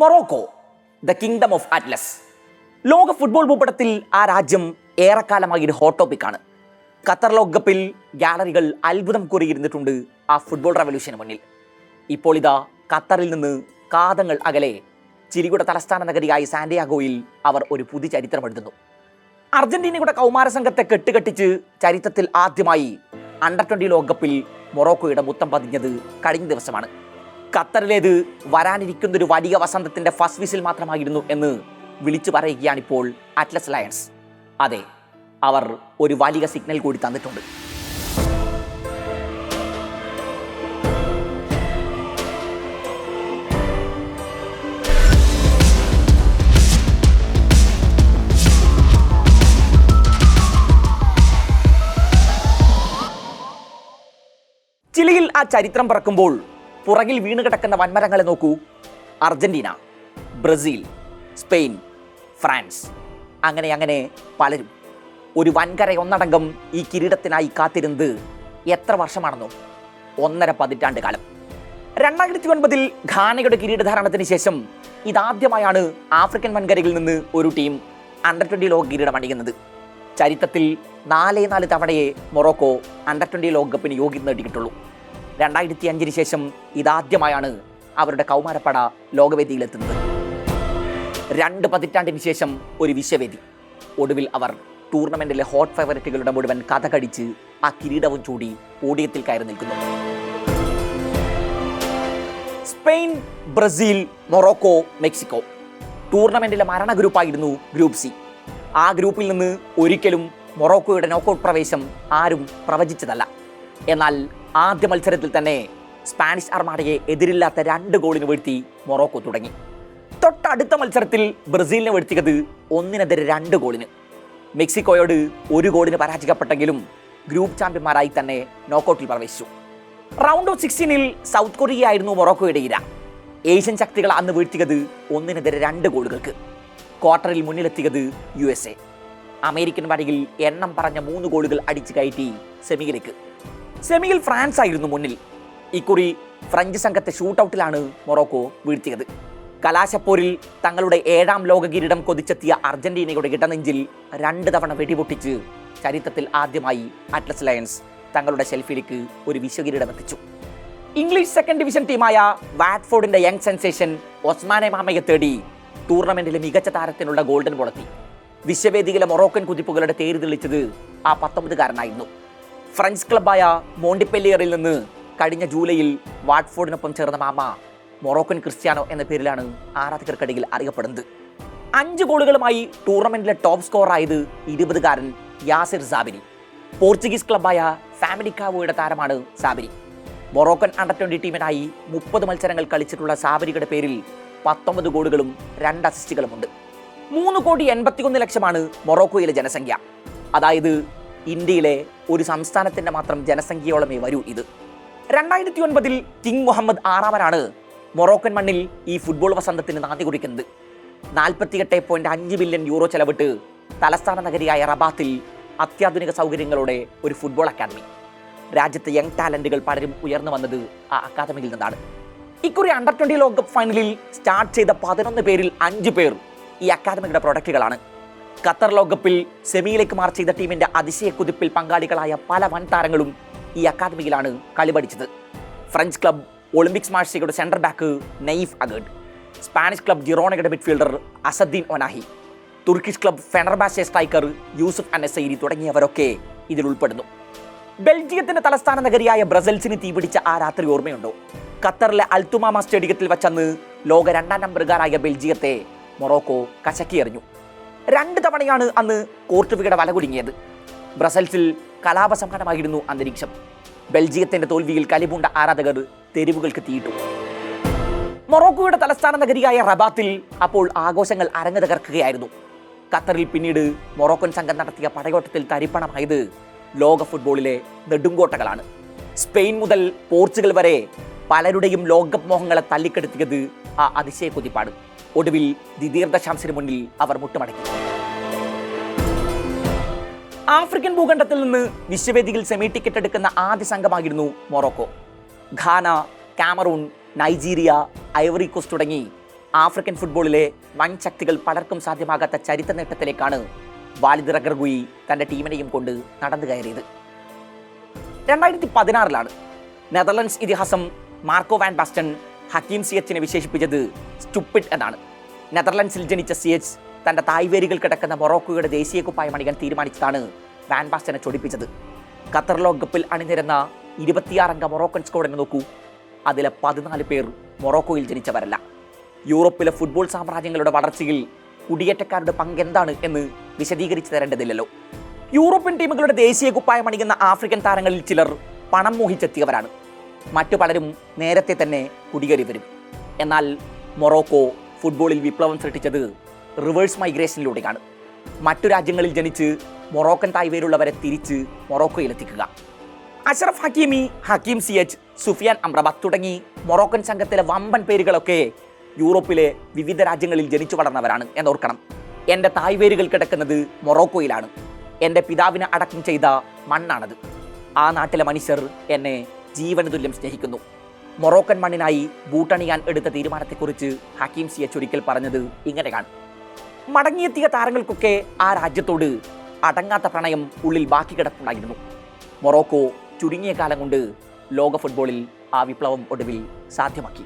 Morocco the kingdom of Atlas ലോക football ഭൂപടത്തിൽ ആ രാജ്യം ഏറെക്കാലമായി ഒരു ഹോട്ട് ടോപ്പിക്കാണ് ഖത്തർ ലോകകപ്പിൽ ഗാലറികൾ അത്ഭുതം കൂറിയിരുന്നിട്ടുണ്ട് ആ ഫുട്ബോൾ റവല്യൂഷന് മുന്നിൽ. ഇപ്പോൾ ഇതാ ഖത്തറിൽ നിന്ന് കാതങ്ങൾ അകലെ ചിരിയുടെ തലസ്ഥാന നഗരിയായ സാന്റിയാഗോയിൽ അവർ ഒരു പുതിയ ചരിത്രം എഴുതുന്നു. അർജന്റീനയുടെ കൗമാര സംഘത്തെ കെട്ടുകെട്ടിച്ച് ചരിത്രത്തിൽ ആദ്യമായി അണ്ടർ ട്വന്റി ലോകകപ്പിൽ മൊറോക്കോയുടെ മുത്തം പതിഞ്ഞത് കഴിഞ്ഞ ദിവസമാണ്. ഖത്തറിലേത് വരാനിരിക്കുന്ന ഒരു വലിയ വസന്തത്തിന്റെ ഫസ്റ്റ് വിസിൽ മാത്രമായിരുന്നു എന്ന് വിളിച്ചു പറയുകയാണിപ്പോൾ അറ്റ്ലസ് ലയൺസ് അതെ അവർ ഒരു വലിയ സിഗ്നൽ കൂടി തന്നിട്ടുണ്ട്. ചിലിയിൽ ആ ചരിത്രം പറക്കുമ്പോൾ പുറകിൽ വീണ് കിടക്കുന്ന വൻമരങ്ങളെ നോക്കൂ. Argentina Brazil Spain France. അങ്ങനെ അങ്ങനെ പലരും. ഒരു വൻകര ഒന്നടങ്കം ഈ കിരീടത്തിനായി കാത്തിരുന്നത് എത്ര വർഷമാണെന്നോ? ഒന്നര പതിറ്റാണ്ട് കാലം. രണ്ടായിരത്തി ഒൻപതിൽ ഘാനയുടെ കിരീടധാരണത്തിന് ശേഷം ഇതാദ്യമായാണ് ആഫ്രിക്കൻ വൻകരയിൽ നിന്ന് ഒരു ടീം അണ്ടർ ട്വന്റി ലോക കിരീടം അണിയുന്നത്. ചരിത്രത്തിൽ നാലേ നാല് തവണയെ മൊറോക്കോ അണ്ടർ ട്വന്റി ലോകകപ്പിന് യോഗ്യത നേടിയിട്ടുള്ളൂ. രണ്ടായിരത്തി അഞ്ചിന് ശേഷം ഇതാദ്യമായാണ് അവരുടെ കൗമാരപ്പട ലോകവേദിയിലെത്തുന്നത്. രണ്ട് പതിറ്റാണ്ടിന് ശേഷം ഒരു വിശ്വവേദി. ഒടുവിൽ അവർ ടൂർണമെന്റിലെ ഹോട്ട് ഫേവററ്റുകളുടെ മുഴുവൻ കഥ കടിച്ച് ആ കിരീടവും ചൂടി ഓടിയത്തിൽ കയറി നിൽക്കുന്നു. Spain Brazil Morocco Mexico. ടൂർണമെന്റിലെ മരണ ഗ്രൂപ്പായിരുന്നു ഗ്രൂപ്പ് സി. ആ ഗ്രൂപ്പിൽ നിന്ന് ഒരിക്കലും മൊറോക്കോയുടെ നോക്കൌട്ട് പ്രവേശം ആരും പ്രവചിച്ചതല്ല. എന്നാൽ ആദ്യ മത്സരത്തിൽ തന്നെ സ്പാനിഷ് അർമാഡയെ എതിരില്ലാത്ത രണ്ട് ഗോളിന് വീഴ്ത്തി മൊറോക്കോ തുടങ്ങി. തൊട്ടടുത്ത മത്സരത്തിൽ ബ്രസീലിനെ വീഴ്ത്തിയത് ഒന്നിനെതിരെ രണ്ട് ഗോളിന്. മെക്സിക്കോയോട് ഒരു ഗോളിന് പരാജയപ്പെട്ടെങ്കിലും ഗ്രൂപ്പ് ചാമ്പ്യന്മാരായി തന്നെ നോക്കൌട്ടിൽ പ്രവേശിച്ചു. റൗണ്ട് ഓഫ് സിക്സ്റ്റീനിൽ സൗത്ത് കൊറിയ ആയിരുന്നു മൊറോക്കോയുടെ ഇര. ഏഷ്യൻ ശക്തികൾ അന്ന് വീഴ്ത്തിയത് ഒന്നിനെതിരെ രണ്ട് ഗോളുകൾക്ക്. ക്വാർട്ടറിൽ മുന്നിലെത്തിയത് യു എസ് എ. അമേരിക്കൻ വരയിൽ എണ്ണം പറഞ്ഞ മൂന്ന് ഗോളുകൾ അടിച്ചു കയറ്റി സെമിയിലേക്ക്. സെമിയിൽ ഫ്രാൻസ് ആയിരുന്നു മുന്നിൽ ഇക്കുറി ഫ്രഞ്ച് സംഘത്തെ ഷൂട്ടൌട്ടിലാണ് മൊറോക്കോ വീഴ്ത്തിയത്. കലാശപ്പോരിൽ തങ്ങളുടെ ഏഴാം ലോക കിരീടം കൊതിച്ചെത്തിയ അർജന്റീനയുടെ ഇടനെഞ്ചിൽ രണ്ട് തവണ വെടിപൊട്ടിച്ച് ചരിത്രത്തിൽ ആദ്യമായി അറ്റ്ലസ് ലയൺസ് തങ്ങളുടെ ഷെൽഫിലേക്ക് ഒരു വിശ്വകിരീടം എത്തിച്ചു ഇംഗ്ലീഷ് സെക്കൻഡ് ഡിവിഷൻ ടീമായ വാറ്റ്ഫോർഡിന്റെ യങ് സെൻസേഷൻ ഒസ്മാനെ മാമയെ തേടി ടൂർണമെന്റിലെ മികച്ച താരത്തിനുള്ള ഗോൾഡൻ ബോളെത്തി വിശ്വവേദിയിലെ മൊറോക്കൻ കുതിപ്പുകളുടെ തേര് തെളിച്ചത് ആ പത്തൊമ്പതുകാരനായിരുന്നു. ഫ്രഞ്ച് ക്ലബായ മോണ്ടിപ്പെല്ലിയറിൽ നിന്ന് കഴിഞ്ഞ ജൂലൈയിൽ വാട്ട്ഫോർഡിനൊപ്പം ചേർന്ന മാമ മൊറോക്കൻ ക്രിസ്ത്യാനോ എന്ന പേരിലാണ് ആരാധകർക്കിടയിൽ അറിയപ്പെടുന്നത്. അഞ്ച് ഗോളുകളുമായി ടൂർണമെന്റിലെ ടോപ്പ് സ്കോർ ആയത് ഇരുപതുകാരൻ യാസിർ സാബിരി പോർച്ചുഗീസ് ക്ലബായ ഫാമിലിക്കാവോയുടെ താരമാണ് സാബിരി മൊറോക്കൻ അണ്ടർ ട്വന്റി ടീമിനായി മുപ്പത് മത്സരങ്ങൾ കളിച്ചിട്ടുള്ള സാബരിയുടെ പേരിൽ പത്തൊമ്പത് ഗോളുകളും രണ്ട് അസിസ്റ്റുകളുമുണ്ട്. മൂന്ന് കോടി എൺപത്തിയൊന്ന് ലക്ഷമാണ് മൊറോക്കോയിലെ ജനസംഖ്യ. അതായത് ഇന്ത്യയിലെ ഒരു സംസ്ഥാനത്തിന്റെ മാത്രം ജനസംഖ്യയോളമേ വരൂ ഇത്. രണ്ടായിരത്തി ഒൻപതിൽ കിങ് മുഹമ്മദ് ആറാമനാണ് മൊറോക്കൻ മണ്ണിൽ ഈ ഫുട്ബോൾ വസന്തത്തിന് നാന്ദി കുറിക്കുന്നത്. നാൽപ്പത്തിയെട്ട് പോയിന്റ് അഞ്ച് ബില്യൺ യൂറോ ചെലവിട്ട് തലസ്ഥാന നഗരിയായ റബാത്തിൽ അത്യാധുനിക സൗകര്യങ്ങളോടെ ഒരു ഫുട്ബോൾ അക്കാദമി. രാജ്യത്തെ യങ് ടാലന്റുകൾ പലരും ഉയർന്നു വന്നത് ആ അക്കാദമിയിൽ നിന്നാണ്. ഇക്കുറി അണ്ടർ ട്വന്റി ലോകകപ്പ് ഫൈനലിൽ സ്റ്റാർട്ട് ചെയ്ത പതിനൊന്ന് പേരിൽ അഞ്ച് പേർ ഈ അക്കാദമിയുടെ പ്രൊഡക്റ്റുകളാണ്. ഖത്തർ ലോകകപ്പിൽ സെമിയിലേക്ക് മാർച്ച് ചെയ്ത ടീമിന്റെ അതിശയ കുതിപ്പിൽ പങ്കാളികളായ പല വൻ താരങ്ങളും ഈ അക്കാദമിയിലാണ് കളി പഠിച്ചത്. French club Olympique മാർഷിയുടെ centre back Nayef Aguerd Spanish club ജിറോണയുടെ midfielder Azzedine Ounahi Turkish club Fenerbahce striker Youssef Ennesyri തുടങ്ങിയവരൊക്കെ ഇതിൽ ഉൾപ്പെടുന്നു. ബെൽജിയത്തിന്റെ തലസ്ഥാന നഗരിയായ ബ്രസൽസിന് തീപിടിച്ച ആ രാത്രി ഓർമ്മയുണ്ടോ? ഖത്തറിലെ അൽത്തുമാമ സ്റ്റേഡിയത്തിൽ വച്ചന്ന് ലോക രണ്ടാം നമ്പറുകാരായ ബെൽജിയത്തെ മൊറോക്കോ കശക്കിയെറിഞ്ഞു. രണ്ട് തവണയാണ് അന്ന് കോർട്ടുവിയുടെ വല കുടുങ്ങിയത്. ബ്രസൽസിൽ കലാപസംഹാരമായിരുന്നു അന്തരീക്ഷം. ബെൽജിയത്തിന്റെ തോൽവിയിൽ കലിപൂണ്ട ആരാധകർ തെരുവുകൾക്ക് തീയിട്ടു. മൊറോക്കോയുടെ തലസ്ഥാന നഗരിയായ റബാത്തിൽ അപ്പോൾ ആഘോഷങ്ങൾ അരങ്ങു തകർക്കുകയായിരുന്നു. ഖത്തറിൽ പിന്നീട് മൊറോക്കൻ സംഘം നടത്തിയ പടയോട്ടത്തിൽ തരിപ്പണമായത് ലോക ഫുട്ബോളിലെ നെടുങ്കോട്ടകളാണ്. സ്പെയിൻ മുതൽ പോർച്ചുഗൽ വരെ പലരുടെയും ലോകകപ്പ് മോഹങ്ങളെ തല്ലിക്കെടുത്തിയത് ആ അതിശയ കുതിപ്പാണ് ഒടുവിൽ ദി ദീർഘശാംസിന് മുന്നിൽ അവർ മുട്ടുമടക്കി. ആഫ്രിക്കൻ ഭൂഖണ്ഡത്തിൽ നിന്ന് വിശ്വവേദിയിൽ സെമി ടിക്കറ്റ് എടുക്കുന്ന ആദ്യ സംഘമായിരുന്നു Morocco. Ghana Cameroon Nigeria Ivory Coast തുടങ്ങി ആഫ്രിക്കൻ ഫുട്ബോളിലെ വൻ ശക്തികൾ പലർക്കും സാധ്യമാകാത്ത ചരിത്ര നേട്ടത്തിലേക്കാണ് വാലിദ് റഗർഗുയി തന്റെ ടീമിനെയും കൊണ്ട് നടന്നു കയറിയത്. രണ്ടായിരത്തി പതിനാറിലാണ് നെതർലൻഡ്സ് ഇതിഹാസം മാർക്കോ വാൻ ബാസ്റ്റൺ ഹക്കീം സി എച്ചിനെ വിശേഷിപ്പിച്ചത് സ്റ്റുപ്പിഡ് എന്നാണ്. നെതർലൻഡ്സിൽ ജനിച്ച സി എച്ച് തന്റെ തായ്വേരുകൾ കിടക്കുന്ന മൊറോക്കോയുടെ ദേശീയ കുപ്പായം അണിയാൻ തീരുമാനിച്ചതാണ് വാൻബാസ്റ്റനെ ചൊടിപ്പിച്ചത്. ഖത്തർ ലോകകപ്പിൽ അണിനിരുന്ന ഇരുപത്തിയാറംഗ മൊറോക്കൻ സ്കോഡിനെ നോക്കൂ. അതിലെ പതിനാല് പേർ മൊറോക്കോയിൽ ജനിച്ചവരല്ല. യൂറോപ്പിലെ ഫുട്ബോൾ സാമ്രാജ്യങ്ങളുടെ വളർച്ചയിൽ കുടിയേറ്റക്കാരുടെ പങ്ക് എന്താണ് എന്ന് വിശദീകരിച്ചു തരേണ്ടതില്ലല്ലോ. യൂറോപ്യൻ ടീമുകളുടെ ദേശീയ കുപ്പായം അണിയുന്ന ആഫ്രിക്കൻ താരങ്ങളിൽ ചിലർ പണം മോഹിച്ചെത്തിയവരാണ്. മറ്റു പലരും നേരത്തെ തന്നെ കുടിയേറി വരും. എന്നാൽ മൊറോക്കോ ഫുട്ബോളിൽ വിപ്ലവം സൃഷ്ടിച്ചത് റിവേഴ്സ് മൈഗ്രേഷനിലൂടെയാണ്. മറ്റു രാജ്യങ്ങളിൽ ജനിച്ച് മൊറോക്കൻ തായ്വേരുള്ളവരെ തിരിച്ച് മൊറോക്കോയിലെത്തിക്കുക. Achraf Hakimi Hakim Ziyech Sofyan Amrabat തുടങ്ങി മൊറോക്കൻ സംഘത്തിലെ വമ്പൻ പേരുകളൊക്കെ യൂറോപ്പിലെ വിവിധ രാജ്യങ്ങളിൽ ജനിച്ചു വളർന്നവരാണ് എന്നോർക്കണം. എന്റെ തായ്വേരുകൾ കിടക്കുന്നത് മൊറോക്കോയിലാണ്. എന്റെ പിതാവിനെ അടക്കം ചെയ്ത മണ്ണാണത്. ആ നാട്ടിലെ മനുഷ്യർ എന്നെ ജീവന തുല്യം സ്നേഹിക്കുന്നു. മൊറോക്കൻ മണ്ണിനായി ബൂട്ടണിയാൻ എടുത്ത തീരുമാനത്തെക്കുറിച്ച് ഹക്കീം സി ചുരുക്കൽ പറഞ്ഞത് ഇങ്ങനെയാണ്. മടങ്ങിയെത്തിയ താരങ്ങൾക്കൊക്കെ ആ രാജ്യത്തോട് അടങ്ങാത്ത പ്രണയം ഉള്ളിൽ ബാക്കി കിടപ്പുണ്ടായിരുന്നു. മൊറോക്കോ ചുരുങ്ങിയ കാലം കൊണ്ട് ലോക ഫുട്ബോളിൽ ആ വിപ്ലവം ഒടുവിൽ സാധ്യമാക്കി.